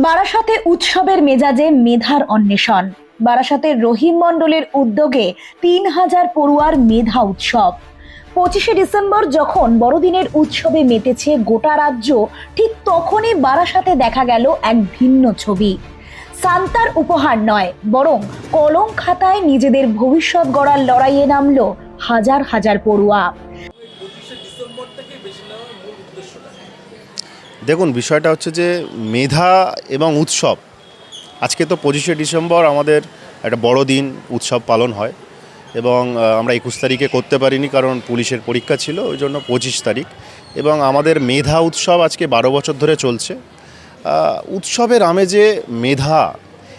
বারাসাতে উৎসবের মেজাজে মেধার অন্বেষণ। বারাসাতের রহিম মণ্ডলের উদ্যোগে তিন হাজার পড়ুয়ার মেধা উৎসব। পঁচিশে ডিসেম্বর যখন বড়দিনের উৎসবে মেতেছে গোটা রাজ্য, ঠিক তখনই বারাসাতে দেখা গেল এক ভিন্ন ছবি। সান্তার উপহার নয়, বরং কলম খাতায় নিজেদের ভবিষ্যৎ গড়ার লড়াইয়ে নামলো হাজার হাজার পড়ুয়া পঁচিশে ডিসেম্বর থেকে বেশি নেওয়ার মূল উদ্দেশ্যটা দেখুন, বিষয়টা হচ্ছে যে মেধা এবং উৎসব। আজকে তো পঁচিশে ডিসেম্বর, আমাদের একটা বড় দিন, উৎসব পালন হয়। এবং আমরা একুশ তারিখে করতে পারিনি কারণ পুলিশের পরীক্ষা ছিল, ওই জন্য পঁচিশ তারিখ। এবং আমাদের মেধা উৎসব আজকে বারো বছর ধরে চলছে। উৎসবের আমেজে মেধা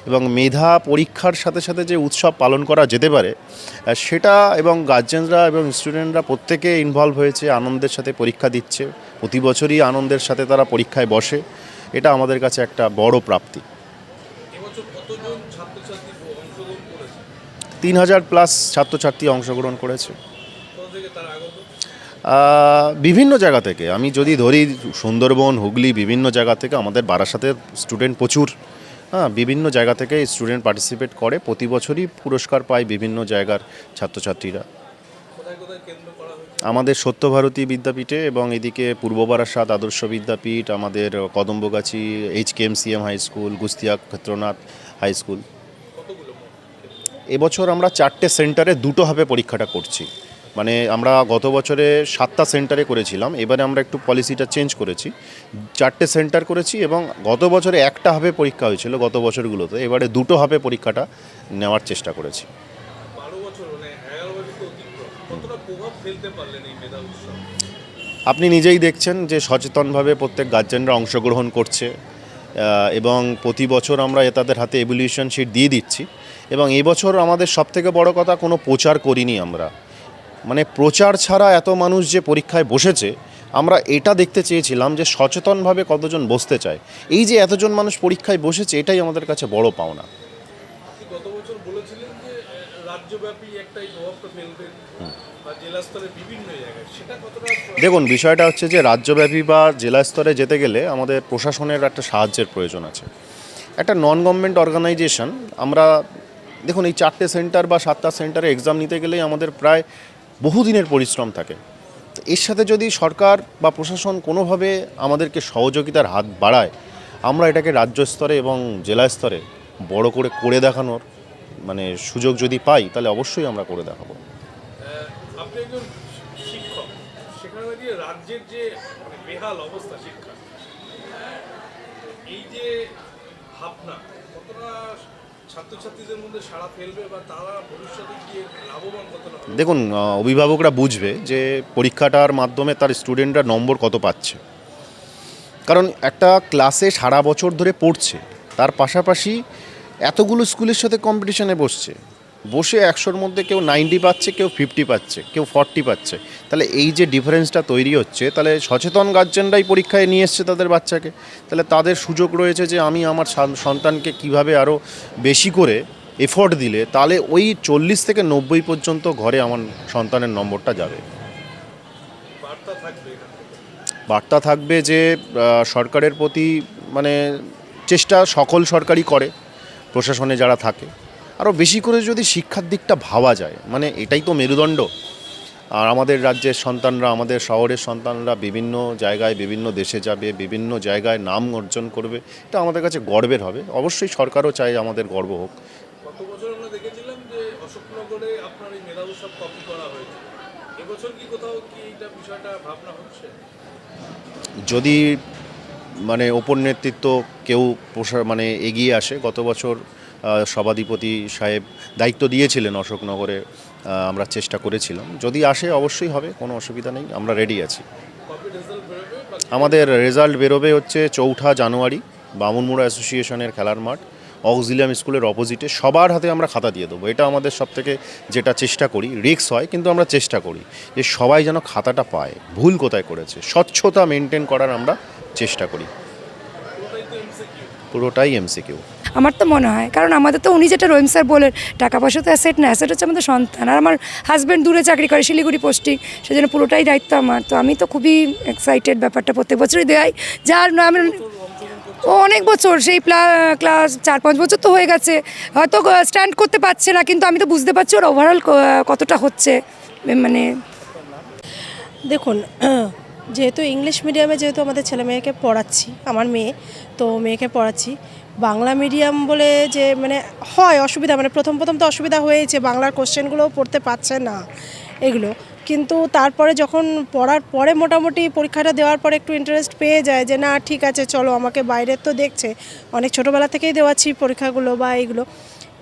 এবং মেধা পরীক্ষার সাথে সাথে যে উৎসব পালন করা যেতে পারে সেটা এবং গার্জেনরা এবং স্টুডেন্টরা প্রত্যেকে ইনভলভ হয়েছে আনন্দের সাথে পরীক্ষা দিচ্ছে। প্রতি বছরই আনন্দের সাথে তারা পরীক্ষায় বসে। এটা আমাদের কাছে একটা বড় প্রাপ্তি। তিন হাজার প্লাস ছাত্রছাত্রী অংশগ্রহণ করেছে। বিভিন্ন জায়গা থেকে। আমি যদি ধরি সুন্দরবন হুগলি বিভিন্ন জায়গা থেকে আমাদের বারাসাতের স্টুডেন্ট প্রচুর। হ্যাঁ বিভিন্ন জায়গা থেকে স্টুডেন্ট পার্টিসিপেট করে। প্রতি বছরই পুরস্কার পায় বিভিন্ন জায়গার ছাত্রছাত্রীরা। আমাদের সত্যভারতী বিদ্যাপীঠে এবং এদিকে পূর্ব বারাসাত আদর্শ বিদ্যাপীঠ, আমাদের Kadambagachhi H K M C M high school Gustia Kshetranath high school এবছর আমরা চারটে সেন্টারে দুটোভাবে পরীক্ষাটা করছি। মানে আমরা গত বছরে সাতটা সেন্টারে করেছিলাম এবারে আমরা একটু পলিসিটা চেঞ্জ করেছি। চারটে সেন্টার করেছি এবং গত বছরে একটা হবে পরীক্ষা হয়েছিল গত বছরগুলোতে এবারে দুটো হবে পরীক্ষাটা নেওয়ার চেষ্টা করেছি। মানে আপনি নিজেই দেখছেন যে সচেতনভাবে প্রত্যেক গার্জেনরা অংশগ্রহণ করছে এবং প্রতি বছর আমরা এ তাদের হাতে এভলিউশন শিট দিয়ে দিচ্ছি। এবং এবছর আমাদের সবথেকে বড় কথা কোনো প্রচার করিনি আমরা। মানে প্রচার ছাড়া এত মানুষ যে পরীক্ষায় বসেছে আমরা এটা দেখতে চেয়েছিলাম যে সচেতনভাবে কতজন বসতে চায়। এই যে এতজন মানুষ পরীক্ষায় বসেছে এটাই আমাদের কাছে বড় পাওনা। গত বছর বলেছিলেন যে রাজ্যব্যাপী প্রভাবটা দেখুন বিষয়টা হচ্ছে যে রাজ্যব্যাপী বা জেলা স্তরে যেতে গেলে আমাদের প্রশাসনের একটা সাহায্যের প্রয়োজন আছে। একটা নন গভর্নমেন্ট অর্গানাইজেশন আমরা দেখুন এই চারটে সেন্টার বা সাতটা সেন্টারে এক্সাম নিতে গেলেই আমাদের প্রায় বহুদিনের পরিশ্রম থাকে। এর সাথে যদি সরকার বা প্রশাসন কোনোভাবে আমাদেরকে সহযোগিতার হাত বাড়ায়, আমরা এটাকে রাজ্য স্তরে এবং জেলা স্তরে বড় করে করে দেখানোর মানে সুযোগ যদি পাই, তাহলে অবশ্যই আমরা করে দেখাবো। রাজ্যের যে মানে বেহাল অবস্থা শিক্ষা, এই যে ভাবনা, কতটা ছাত্রছাত্রীদের মধ্যে সাড়া ফেলবে বা তারা ভবিষ্যতে গিয়ে লাভবান দেখুন অভিভাবকরা বুঝবে যে পরীক্ষাটার মাধ্যমে তার স্টুডেন্টরা নম্বর কত পাচ্ছে। কারণ একটা ক্লাসে সারা বছর ধরে পড়ছে, তার পাশাপাশি এতগুলো স্কুলের সাথে কম্পিটিশনে বসছে। বসে একশোর মধ্যে কেউ নাইনটি পাচ্ছে, কেউ ফিফটি পাচ্ছে, কেউ ফর্টি পাচ্ছে। তাহলে এই যে ডিফারেন্সটা তৈরি হচ্ছে, তাহলে সচেতন গার্জেনরাই পরীক্ষায় নিয়ে এসছে তাদের বাচ্চাকে। তাহলে তাদের সুযোগ রয়েছে যে আমি আমার সান- সন্তানকে কীভাবে আরও বেশি করে এফোর্ট দিলে, তাহলে ওই চল্লিশ থেকে নব্বই পর্যন্ত ঘরে আমার সন্তানের নম্বরটা যাবে। বার্তা থাকবে যে সরকারের প্রতি মানে চেষ্টা সকল সরকারই করে, প্রশাসনে যারা থাকে। আরও বেশি করে যদি শিক্ষার দিকটা ভাবা যায় মানে এটাই তো মেরুদণ্ড। আর আমাদের রাজ্যের সন্তানরা আমাদের শহরের সন্তানরা বিভিন্ন জায়গায় বিভিন্ন দেশে যাবে বিভিন্ন জায়গায় নাম অর্জন করবে এটা আমাদের কাছে গর্বের হবে। অবশ্যই সরকারও চায় আমাদের গর্ব হোক। যদি মানে ওপর নেতৃত্ব কেউ মানে এগিয়ে আসে গত বছর সভাধিপতি সাহেব দায়িত্ব দিয়েছিলেন অশোকনগরে আমরা চেষ্টা করেছিলাম। যদি আসে অবশ্যই হবে, কোনো অসুবিধা নেই, আমরা রেডি আছি। আমাদের রেজাল্ট বেরোবে হচ্ছে চৌঠা জানুয়ারি, বামুনমুড়া অ্যাসোসিয়েশনের খেলার মাঠ, অক্সিলিয়াম স্কুলের অপোজিটে সবার হাতে আমরা খাতা দিয়ে দেবো। এটা আমাদের সব থেকে যেটা চেষ্টা করি রিক্স হয়, কিন্তু আমরা চেষ্টা করি যে সবাই যেন খাতাটা পায়। ভুল কোথায় করেছে? স্বচ্ছতা মেনটেন করার আমরা চেষ্টা করি। পুরোটাই এমসিকিউ আমার তো মনে হয়। কারণ আমাদের তো উনি যেটা রহিম স্যার বলেন, টাকা পয়সা তো অ্যাসেট না অ্যাসেট হচ্ছে আমাদের সন্তান। আর আমার হাজব্যান্ড দূরে চাকরি করে, শিলিগুড়ি পোস্টিং, সেজন্য পুরোটাই দায়িত্ব আমার। তো আমি তো খুবই এক্সাইটেড ব্যাপারটা প্রত্যেক বছরই দেয় যার আমি ও অনেক বছর, সেই ক্লাস চার পাঁচ বছর তো হয়ে গেছে। হয়তো স্ট্যান্ড করতে পারছে না, কিন্তু আমি তো বুঝতে পারছি ওর ওভারঅল কতটা হচ্ছে। মানে দেখুন, যেহেতু ইংলিশ মিডিয়ামে যেহেতু আমাদের ছেলে মেয়েকে পড়াচ্ছি, আমার মেয়ে, তো মেয়েকে পড়াচ্ছি বাংলা মিডিয়াম বলে যে মানে হয় অসুবিধা মানে প্রথম প্রথম তো অসুবিধা হয়েছে বাংলার কোশ্চেনগুলোও পড়তে পারছে না এগুলো। কিন্তু তারপরে যখন পড়ার পরে মোটামুটি পরীক্ষাটা দেওয়ার পরে একটু ইন্টারেস্ট পেয়ে যায় যে, না, ঠিক আছে, চলো, আমাকে বাইরের তো দেখছে। অনেক ছোটোবেলা থেকেই দেওয়াচ্ছি পরীক্ষাগুলো বা এইগুলো।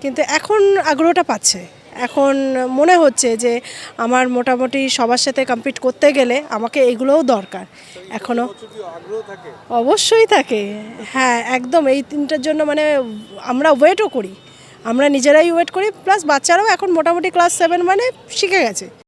কিন্তু এখন আগ্রহটা পাচ্ছে। এখন মনে হচ্ছে যে আমার মোটামুটি সবার সাথে কম্পিট করতে গেলে আমাকে এগুলোও দরকার। এখনও অবশ্যই থাকে। হ্যাঁ একদম এই তিনটার জন্য মানে আমরা ওয়েটও করি। আমরা নিজেরাই ওয়েট করি প্লাস বাচ্চারাও এখন মোটামুটি ক্লাস সেভেন মানে শিখে গেছে।